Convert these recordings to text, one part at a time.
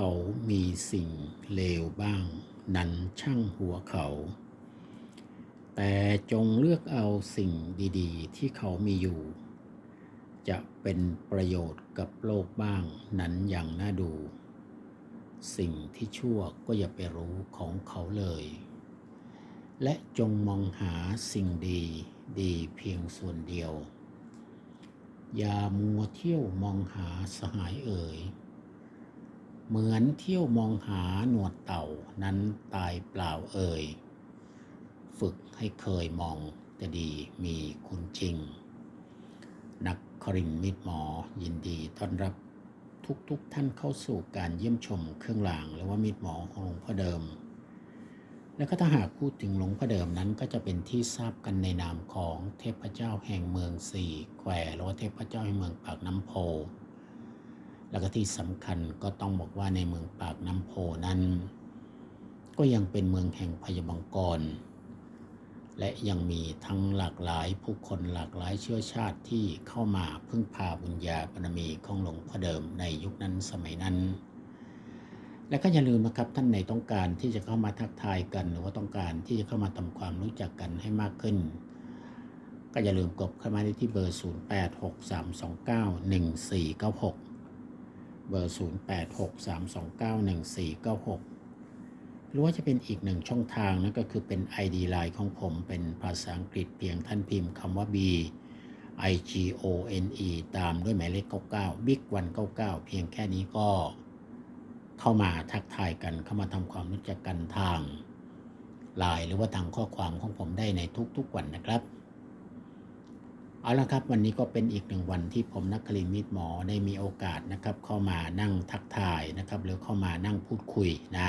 เขามีสิ่งเลวบ้าง นั้นช่างหัวเขา แต่จงเลือกเอาสิ่งดีๆ ที่เขามีอยู่ จะเป็นประโยชน์กับโลกบ้างนั้นอย่างน่าดู สิ่งที่ชั่วก็อย่าไปรู้ของเขาเลย และจงมองหาสิ่งดีดีเพียงส่วนเดียว อย่ามัวเที่ยวมองหาสหายเอ่ย เหมือนเที่ยวมองหาหนวดเต่านั้นตายเปล่าเอ่ย ฝึกให้เคยมองจะดีมีคุณจริง นักครินมิตรหมอยินดีต้อนรับทุกๆทท่านเข้าสู่การเยี่ยมชมเครื่องรางหรือว่ามิตรหมอของหลวงพ่อเดิม และก็ถ้าหากพูดถึงหลวงพ่อเดิมนั้นก็จะเป็นที่ทราบกันในนามของเทพเจ้าแห่งเมืองสี่แควหรือว่าเทพเจ้าแห่งเมืองปากน้ำโพ แล้วก็ที่สำคัญก็ต้องบอกว่าในเมืองปากน้ำโพนั้น ก็ยังเป็นเมืองแห่งพยาบังกร และยังมีทั้งหลากหลายผู้คนหลากหลายเชื้อชาติที่เข้ามาพึ่งพาบุญญาบารมีของหลวงพ่อเดิมในยุคนั้นสมัยนั้น และก็อย่าลืมนะครับท่านไหนต้องการที่จะเข้ามาทักทายกัน หรือว่าต้องการที่จะเข้ามาทำความรู้จักกันให้มากขึ้นก็อย่าลืมกดเข้ามาที่เบอร์ 0863291496 เบอร์ 0863291496 หรือว่าจะเป็นอีกหนึ่งช่องทางนั่นก็คือเป็น ID Line ของผมเป็นภาษาอังกฤษเพียงท่านพิมพ์คำว่า B I G O N E ตามด้วยหมายเลข 99 Big 199 เพียงแค่นี้ก็เข้ามาทักทายกันเข้ามาทำความรู้จักกันทางไลน์หรือว่าทางข้อความของผมได้ในทุกๆวันนะครับ เอาละครับวันนี้ก็เป็นอีกหนึ่งวันที่ผมนักคลินมิตรหมอได้มีโอกาสนะครับ เข้ามานั่งทักทายนะครับหรือเข้ามานั่งพูดคุยนะ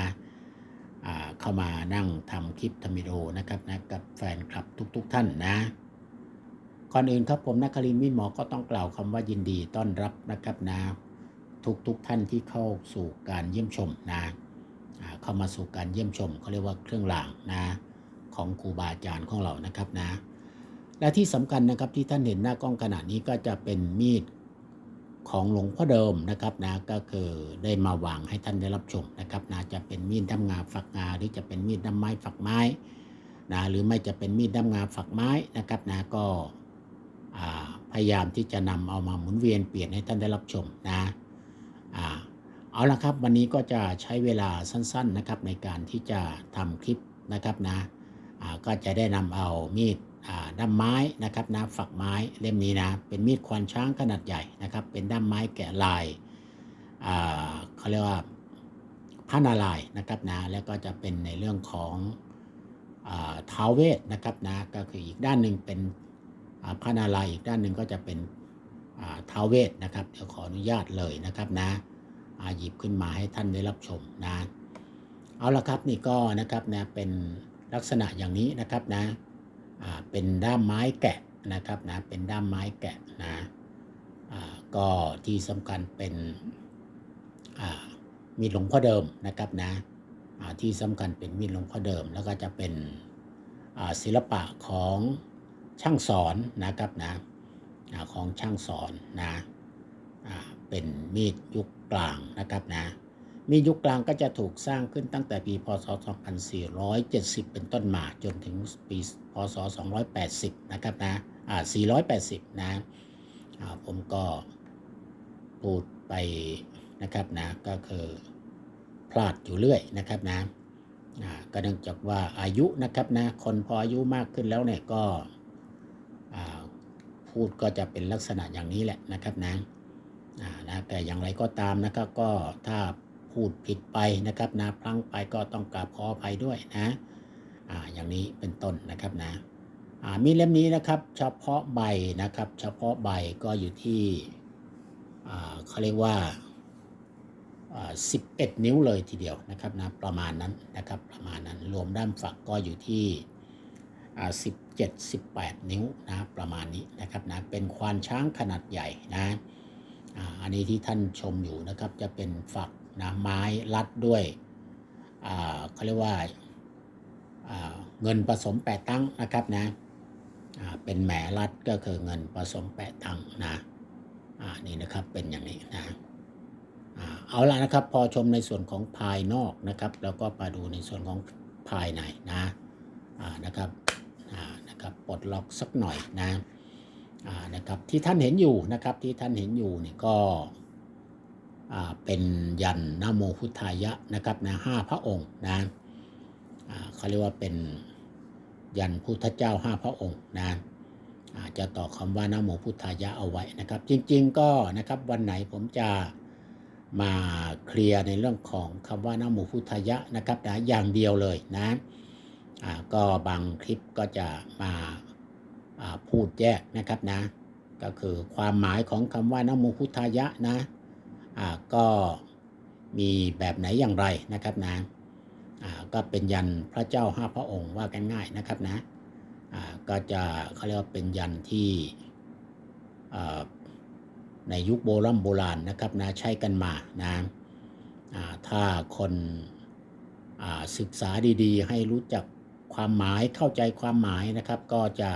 เข้ามานั่งทำคลิปทำวิดีโอนะครับนะกับแฟนคลับทุก ๆ ท่านนะก่อนอื่นครับผมนักคลินมิตรหมอก็ต้องกล่าวคำว่ายินดีต้อนรับนะครับนะทุกๆทท่านที่เข้าสู่การเยี่ยมชมนะเข้ามาสู่การเยี่ยมชมเขาเรียกว่าเครื่องรางนะของครูบาอาจารย์ของเรานะครับนะ และที่สำคัญนะครับที่ท่านเห็นหน้ากล้องขณะนี้ก็จะเป็นมีดของหลวงพ่อเดิมนะครับนะก็คือได้มาวางให้ท่านได้รับชมนะครับนะจะเป็นมีดด้ามงาฝักงาหรือจะเป็นมีดด้ามไม้ฝักไม้นะหรือไม่จะเป็นมีดด้ามงาฝักไม้นะครับนะก็พยายามที่จะนำเอามาหมุนเวียนเปลี่ยนให้ท่านได้รับชมนะเอาละครับวันนี้ก็จะใช้เวลาสั้น ๆนะครับในการที่จะทำคลิปนะครับนะก็จะได้นำเอามีด ด้ามไม้นะครับนะฝักไม้เล่มนี้นะเป็นมีดควานช้างขนาดใหญ่นะครับ เป็นด้ามไม้แกะลายเขาเรียกว่าผ้านาลายนะครับนะแล้วก็จะเป็นในเรื่องของอ่าท้าวเวทนะครับนะก็คืออีกด้านหนึ่งเป็นอ่าผ้านาลายอีกด้านหนึ่งก็จะเป็นอ่าท้าวเวทนะครับเดี๋ยวขออนุญาตเลยนะครับนะอ่าหยิบขึ้นมาให้ท่านได้รับชมนะเอาละครับนี่ก็นะครับนะเป็นลักษณะอย่างนี้นะครับนะอ่า เป็นด้ามไม้แกะนะครับนะเป็นด้ามไม้แกะนะก็ที่สำคัญเป็นมีดหลวงพ่อเดิมนะครับนะที่สำคัญเป็นมีดหลวงพ่อเดิม แล้วก็จะเป็นศิลปะของช่างสอนนะครับนะอ่าของช่างสอนนะเป็นมีดยุคกลางนะครับนะ มียุคกลางก็จะถูกสร้างขึ้นตั้งแต่ปีพศ 2470 เป็นต้นมาจนถึงปีพศ 280 นะครับนะ อ่า 480 นะ อ่า ผมก็พูดไปนะครับนะ ก็คือพลาดอยู่เรื่อยนะครับนะ อ่า ก็เนื่องจากว่าอายุนะครับนะ คนพออายุมากขึ้นแล้วเนี่ยก็ อ่า พูดก็จะเป็นลักษณะอย่างนี้แหละนะครับนะ อ่า นะ แต่อย่างไรก็ตามนะครับก็ถ้า พูดผิดไปนะครับนะพลั้งไปก็ต้องกราบขออภัยด้วยนะอ่าอย่างนี้เป็นต้นนะครับนะอ่ามีเล่มนี้นะครับเฉพาะใบนะครับ เฉพาะใบก็อยู่ที่อ่าเขาเรียกว่าอ่า11 นิ้วเลยทีเดียวนะครับนะประมาณนั้นนะครับประมาณนั้นรวมด้ามฝักก็อยู่ที่อ่า17 18 นิ้วนะประมาณนี้นะครับนะเป็นควานช้างขนาดใหญ่นะอันนี้ที่ท่านชมอยู่นะครับจะเป็นฝัก นะไม้รัดด้วยเขาเรียกว่าเงินผสมแปดตั้งนะครับนะเป็นแหมรัดก็คือเงินผสมแปดตั้งนะนี่นะครับเป็นอย่างนี้นะเอาละนะครับพอชมในส่วนของภายนอกนะครับแล้วก็มาดูในส่วนของภายในนะนะครับนะครับปลดล็อกสักหน่อยนะนะครับที่ท่านเห็นอยู่นะครับที่ท่านเห็นอยู่นี่ก็ เป็นยันนโมพุทธายะนะครับนะห้าพระองค์นะเขาเรียกว่าเป็นยันพุทธเจ้าห้าพระองค์นะจะต่อคำว่านโมพุทธายะเอาไว้นะครับ จริง ๆ ก็นะครับวันไหนผมจะมาเคลียร์ในเรื่องของคำว่านโมพุทธายะนะครับนะอย่างเดียวเลยนะก็บางคลิปก็จะมาพูดแยกนะครับนะก็คือความหมายของคำว่านโมพุทธายะนะ ก็มีแบบไหนอย่างไรนะครับนะอ่าก็เป็นยันพระเจ้าห้าพระองค์ว่ากันง่ายนะครับนะอ่าก็จะเขาเรียกว่าเป็นยันที่ในยุคโบราณโบราณนะครับนะใช้กันมานะถ้าคนศึกษาดีๆ ให้รู้จักความหมายเข้าใจความหมายนะครับ ก็จะ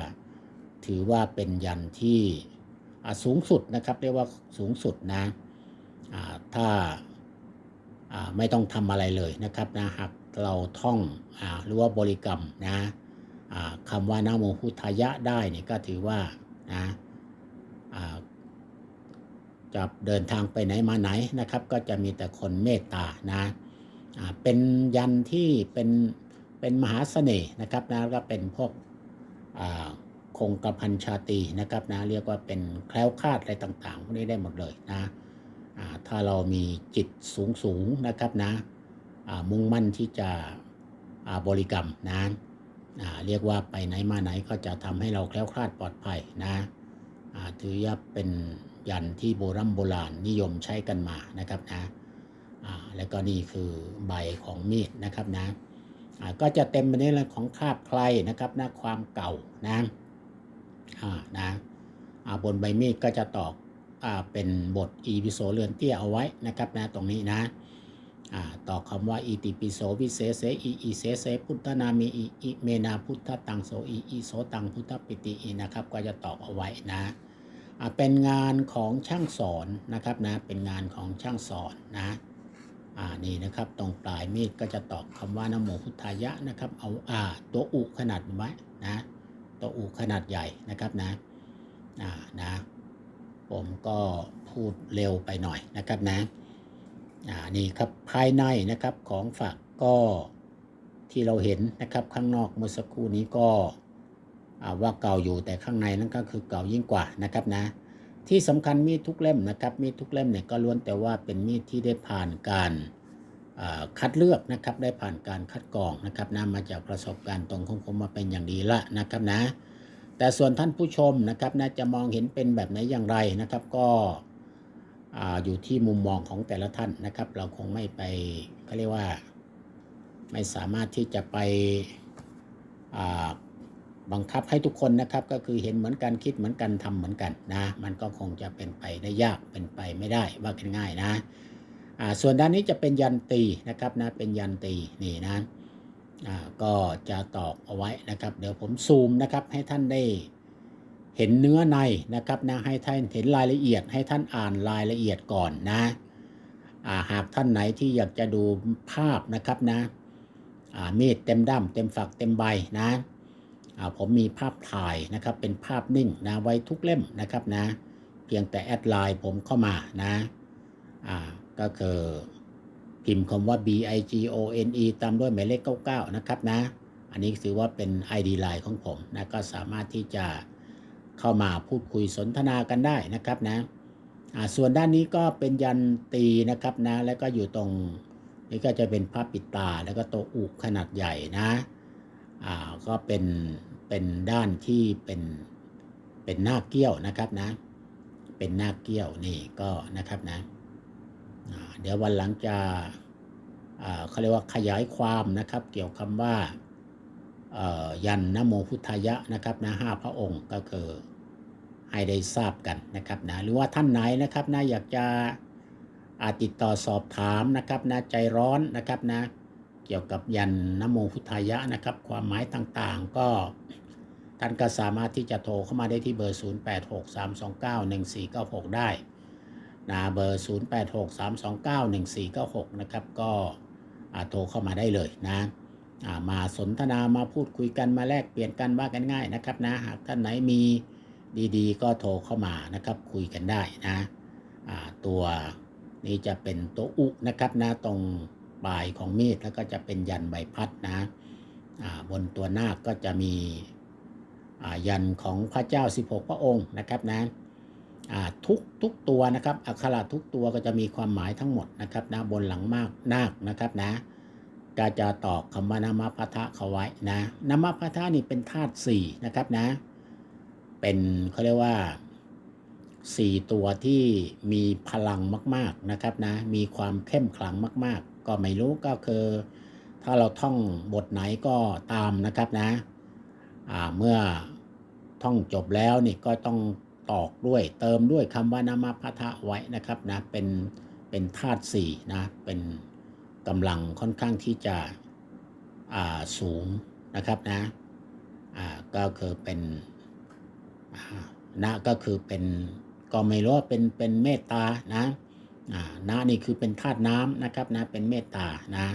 ถือว่าเป็นยันที่สูงสุดนะครับ เรียกว่าสูงสุดนะ ถ้าไม่ต้องทำอะไรเลยนะครับนะหากเราท่องอหรือว่าบริกรรมนะคำว่านะโมพุทธายะได้เนี่ยก็ถือว่านะจะเดินทางไปไหนมาไหนนะครับ ก็จะมีแต่คนเมตตานะเป็นยันที่เป็นเป็นมหาเสน่ห์นะครับนะแล้วก็เป็นพวกคงกระพันชาตรีนะครับนะเรียกว่าเป็นแคล้วคลาดอะไรต่างๆพวกนี้ได้หมดเลยนะ ถ้าเรามีจิตสูงสูงนะครับนะมุ่งมั่นที่จะบริกรรมนะเรียกว่าไปไหนมาไหนก็จะทำให้เราแคล้วคลาดปลอดภัยนะถือว่าเป็นยันที่โบรโบราณนิยมใช้กันมานะครับนะแล้วก็นี่คือใบของมีดนะครับนะก็จะเต็มไปด้วยเรื่องของคราบใครนะครับนะความเก่านะนะบนใบมีดก็จะตอก เป็นบทอีพิโสเรือนเตี้ยเอาไว้นะครับนะตรงนี้นะต่อคำว่าอิติปิโสวิเศษเสอีอีเสเสพุทธนามีอีอิเมนาพุทธตังโสอีอีโสตังพุทธปิติอีนะครับก็จะตอกเอาไว้นะเป็นงานของช่างสอนนะครับนะเป็นงานของช่างสอนนะอ่านี่นะครับตรงปลายมีดก็จะตอกคำว่านโมพุทธายะนะครับเอาอ่าตัวอุขนาดไว้นะตัวอุขนาดใหญ่นะครับนะอ่านะ ผมก็พูดเร็วไปหน่อยนะครับนะอ่านี่ครับภายในนะครับของฝักก็ที่เราเห็นนะครับข้างนอกเมื่อสักครู่นี้ก็ว่าเก่าอยู่แต่ข้างในนั่นก็คือเก่ายิ่งกว่านะครับนะ ที่สำคัญมีดทุกเล่มนะครับ มีดทุกเล่มเนี่ยก็ล้วนแต่ว่าเป็นมีดที่ได้ผ่านการคัดเลือกนะครับได้ผ่านการคัดกรองนะครับนะมาจากประสบการณ์ตรงของผมมาเป็นอย่างดีละนะครับนะ แต่ส่วนท่านผู้ชมนะครับนะจะมองเห็นเป็นแบบไหนอย่างไรนะครับ ก็อ่าอยู่ที่มุมมองของแต่ละท่านนะครับ เราคงไม่ไปเขาเรียกว่า ไม่สามารถที่จะไปบังคับให้ทุกคนนะครับ ก็คือเห็นเหมือนกันคิดเหมือนกันทำเหมือนกันนะ มันก็คงจะเป็นไปได้ยากเป็นไปไม่ได้ว่ากันง่ายนะส่วนด้านนี้จะเป็นยันตีนะครับนะเป็นยันตีนี่นะ ก็จะตอกเอาไว้นะครับ เดี๋ยวผมซูมนะครับให้ท่านได้เห็นเนื้อในนะครับนะให้ท่านเห็นรายละเอียดให้ท่านอ่านรายละเอียดก่อนนะาหากท่านไหนที่อยากจะดูภาพนะครับนะมีดเต็มด้ามเต็มฝักเต็มใบนะผมมีภาพถ่ายนะครับเป็นภาพนิ่งนะไว้ทุกเล่มนะครับนะเพียงแต่แอดไลน์ผมเข้ามานะก็คือ พิมพ์คำว่า B I G O N E ตามด้วยหมายเลข 99 นะครับนะ อันนี้ถือว่าเป็น ID ไลน์ของผมนะก็สามารถที่จะเข้ามาพูดคุยสนทนากันได้นะครับนะส่วนด้านนี้ก็เป็นยันตีนะครับนะ แล้วก็อยู่ตรงนี่ก็จะเป็นภาพปิดตา แล้วก็โตวอุกขนาดใหญ่นะอ่าก็เป็นเป็นด้านที่เป็นเป็นหน้าเกี้ยวนะครับนะ เป็นหน้าเกี้ยวนี่ก็นะครับนะ เดี๋ยววันหลังจะเขาเรียกว่าขยายความนะครับ เกี่ยวคำว่ายันนโมพุทธายะนะครับนะห้าพระองค์ก็คือให้ได้ทราบกันนะครับนะหรือว่าท่านไหนนะครับนะอยากจะอาติดต่อสอบถามนะครับนะใจร้อนนะครับนะเกี่ยวกับยันนโมพุทธายะนะครับ ความหมายต่างๆ ก็ท่านก็สามารถที่จะโทรเข้ามาได้ที่เบอร์ 0863291496 ได้ นะเบอร์ 0863291496 นะครับก็โทรเข้ามาได้เลยนะมาสนทนามาพูดคุยกันมาแลกเปลี่ยนกันว่ากันง่ายนะครับนะหากท่านไหนมีดีๆ ก็โทรเข้ามานะครับคุยกันได้นะตัวนี้จะเป็นตัวอุนะครับนะตรงปลายของมีดแล้วก็จะเป็นยันใบพัดนะบนตัวนาคก็จะมียันของพระเจ้า 16 พระองค์นะครับนะ ทุกทุกตัวนะครับอักขระทุกตัวก็จะมีความหมายทั้งหมดนะครับนะบนหลังมากนาคนะครับนะก็จะตอกคำว่านามพัทธะเขาไว้นะนามพัทธะนี่เป็นธาตุสี่นะครับนะ เป็นเขาเรียกว่าสี่ตัวที่มีพลังมาก ๆนะครับนะ มีความเข้มขลังมาก ๆ ก็ไม่รู้ก็คือ ถ้าเราท่องบทไหนก็ตามนะครับนะเมื่อท่องจบแล้วนี่ก็ต้อง ตอกด้วย เติมด้วยคำว่านามาพัทะไว้นะครับนะเป็นเป็นธาตุสี่นะเป็นกำลังค่อนข้างที่จะสูงนะครับนะก็คือเป็นนะก็คือเป็นก็ไม่รู้ว่าเป็นเป็นเมตตานะนะนี่คือเป็นธาตุน้ำนะครับนะเป็นเมตตานะ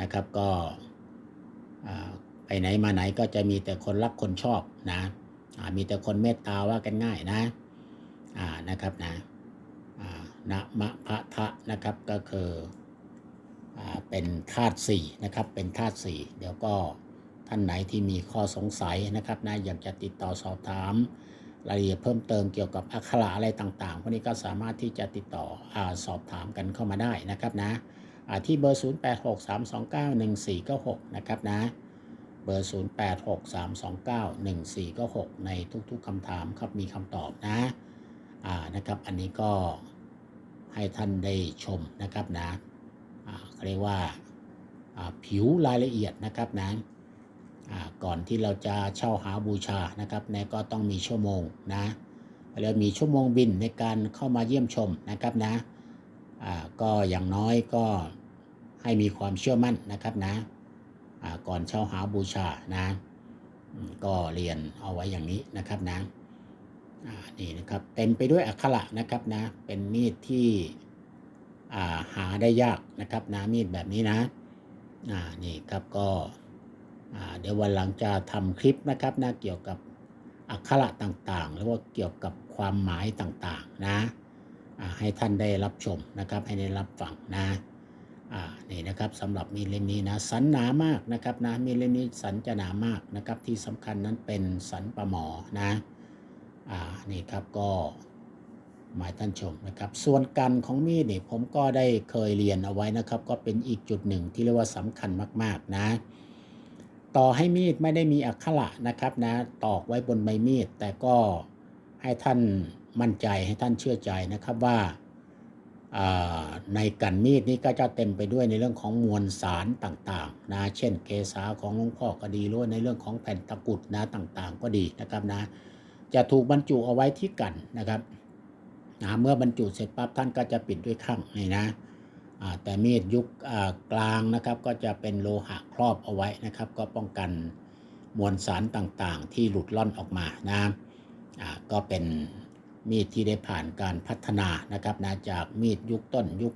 นะครับก็ไปไหนมาไหนก็จะมีแต่คนรักคนชอบนะ มีแต่คนเมตตาว่ากันง่ายนะอ่านะครับนะอ่านะมะพะทะนะครับก็คืออ่าเป็นธาตุสี่นะครับเป็นธาตุสี่เดี๋ยวก็ท่านไหนที่มีข้อสงสัยนะครับนะอยากจะติดต่อสอบถามรายละเอียดเพิ่มเติมเกี่ยวกับอักขระอะไรต่างๆพวกนี้ก็สามารถที่จะติดต่ออสอบถามกันเข้ามาได้นะครับนะที่เบอร์ 0863291496 นะครับนะ เบอร์ 0863291496 ในทุกๆคำถามครับมีคำตอบนะอ่านะครับ อันนี้ก็ให้ท่านได้ชมนะครับนะอ่าเขาเรียกว่าอ่าผิวรายละเอียดนะครับนะอ่าก่อนที่เราจะเช่าหาบูชานะครับนะก็ต้องมีชั่วโมงนะแล้วมีชั่วโมงบินในการเข้ามาเยี่ยมชมนะครับนะอ่าก็อย่างน้อยก็ให้มีความเชื่อมั่นนะครับนะ ก่อนเช่าหาบูชานะก็เรียนเอาไว้อย่างนี้นะครับนะนี่นะครับเต็มไปด้วยอักขระนะครับนะเป็นมีดที่าหาได้ยากนะครับนะมีดแบบนี้นะนี่ครับก็เดี๋ยววันหลังจะทำคลิปนะครับนะเกี่ยวกับอักขระต่างๆหรือว่าเกี่ยวกับความหมายต่างๆนะให้ท่านได้รับชมนะครับให้ได้รับฟังนะ อ่านี่นะครับสำหรับมีดเล่มนี้นะสันหนามากนะครับนะมีดเล่มนี้สันจะหนามากนะครับที่สำคัญนั้นเป็นสันประหมอนะอ่านี่ครับก็หมายท่านชมนะครับ ส่วนกันของมีดเนี่ยผมก็ได้เคยเรียนเอาไว้นะครับ ก็เป็นอีกจุดหนึ่งที่เรียกว่าสำคัญมากๆนะ ต่อให้มีดไม่ได้มีอักขระนะครับนะตอกไว้บนใบมีด แต่ก็ให้ท่านมั่นใจให้ท่านเชื่อใจนะครับว่า ในกันมีดนี้ก็จะเต็มไปด้วยในเรื่องของมวลสารต่างๆนะเช่นเกษาของหลวงพ่อก็ดีหรือว่าในเรื่องของแผ่นตะกุดนะต่างๆ ก็ดีนะครับนะจะถูกบรรจุเอาไว้ที่กันนะครับนะเมื่อบรรจุเสร็จปั๊บท่านก็จะปิดด้วยข้างนี่นะแต่มีดยุคกลางนะครับก็จะเป็นโลหะครอบเอาไว้นะครับ ก็ป้องกันมวลสารต่างๆ ที่หลุดล่อนออกมานะก็เป็น มีดที่ได้ผ่านการพัฒนานะครับนะจากมีดยุคต้นยุค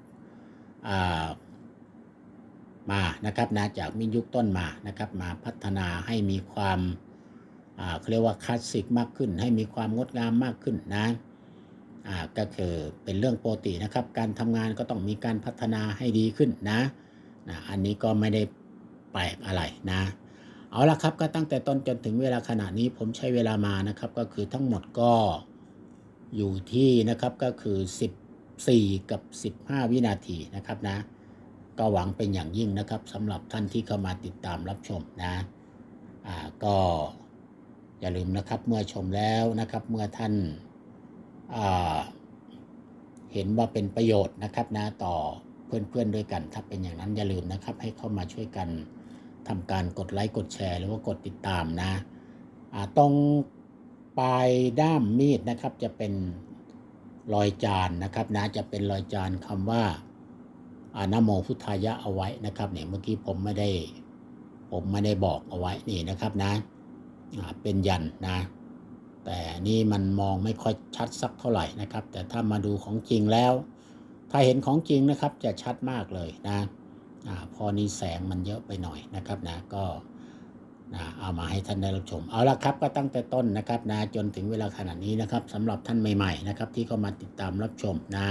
มานะครับนะจากมีดยุคต้นมานะครับมาพัฒนาให้มีความเขาเรียกว่าคลาสสิกมากขึ้น ให้มีความงดงามมากขึ้นนะก็คือเป็นเรื่องปกตินะครับ การทำงานก็ต้องมีการพัฒนาให้ดีขึ้นนะนะอันนี้ก็ไม่ได้แปลกอะไรนะ เอาละครับก็ตั้งแต่ต้นจนถึงเวลาขณะนี้ผมใช้เวลามานะครับ ก็คือทั้งหมดก็ อยู่ที่นะครับก็คือ 14 กับ 15 วินาทีนะครับนะ ก็หวังเป็นอย่างยิ่งนะครับสำหรับท่านที่เข้ามาติดตามรับชมนะอ่าก็อย่าลืมนะครับเมื่อชมแล้วนะครับเมื่อท่านอ่าเห็นว่าเป็นประโยชน์นะครับนะต่อเพื่อนๆด้วยกัน ถ้าเป็นอย่างนั้นอย่าลืมนะครับ ให้เข้ามาช่วยกันทำการกดไลค์กดแชร์ หรือว่ากดติดตามนะอ่าตรง ปลายด้ามมีดนะครับ จะเป็นรอยจานนะครับนะจะเป็นรอยจานคำว่าอานโมพุทธายะเอาไว้นะครับเนี่ยเมื่อกี้ผมไม่ได้ ผมไม่ได้บอกเอาไว้นี่นะครับนะอ่าเป็นยันนะ แต่นี่มันมองไม่ค่อยชัดสักเท่าไหร่นะครับ แต่ถ้ามาดูของจริงแล้ว ถ้าเห็นของจริงนะครับจะชัดมากเลยนะอาพอนี้แสงมันเยอะไปหน่อยนะครับนะก็ นะเอามาให้ท่านได้รับชม เอาละครับก็ตั้งแต่ต้นนะครับนะจนถึงเวลาขนาดนี้นะครับสำหรับท่านใหม่ๆนะครับที่เข้ามาติดตามรับชมนะ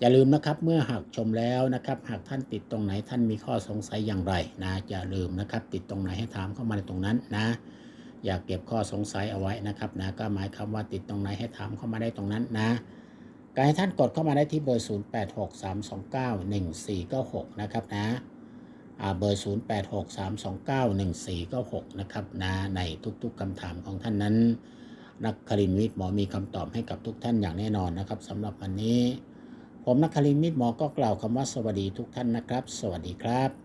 อย่าลืมนะครับเมื่อหากชมแล้วนะครับ หากท่านติดตรงไหนท่านมีข้อสงสัยอย่างไรนะอย่าลืมนะครับติดตรงไหนให้ถามเข้ามาในตรงนั้นนะ อย่าเก็บข้อสงสัยเอาไว้นะครับนะก็หมายความว่าติดตรงไหนให้ถามเข้ามาได้ตรงนั้นนะการให้ท่านกดเข้ามาได้ที่เบอร์ 0863291496 นะครับนะ เบอร์ 0863291496 นะครับนะในทุกๆคำถามของท่านนั้น นักคลินวิทย์หมอมีคำตอบให้กับทุกท่านอย่างแน่นอนนะครับสำหรับวันนี้ ผมนักคลินมิตรหมอก็กล่าวคำว่าสวัสดีทุกท่านนะครับ สวัสดีครับ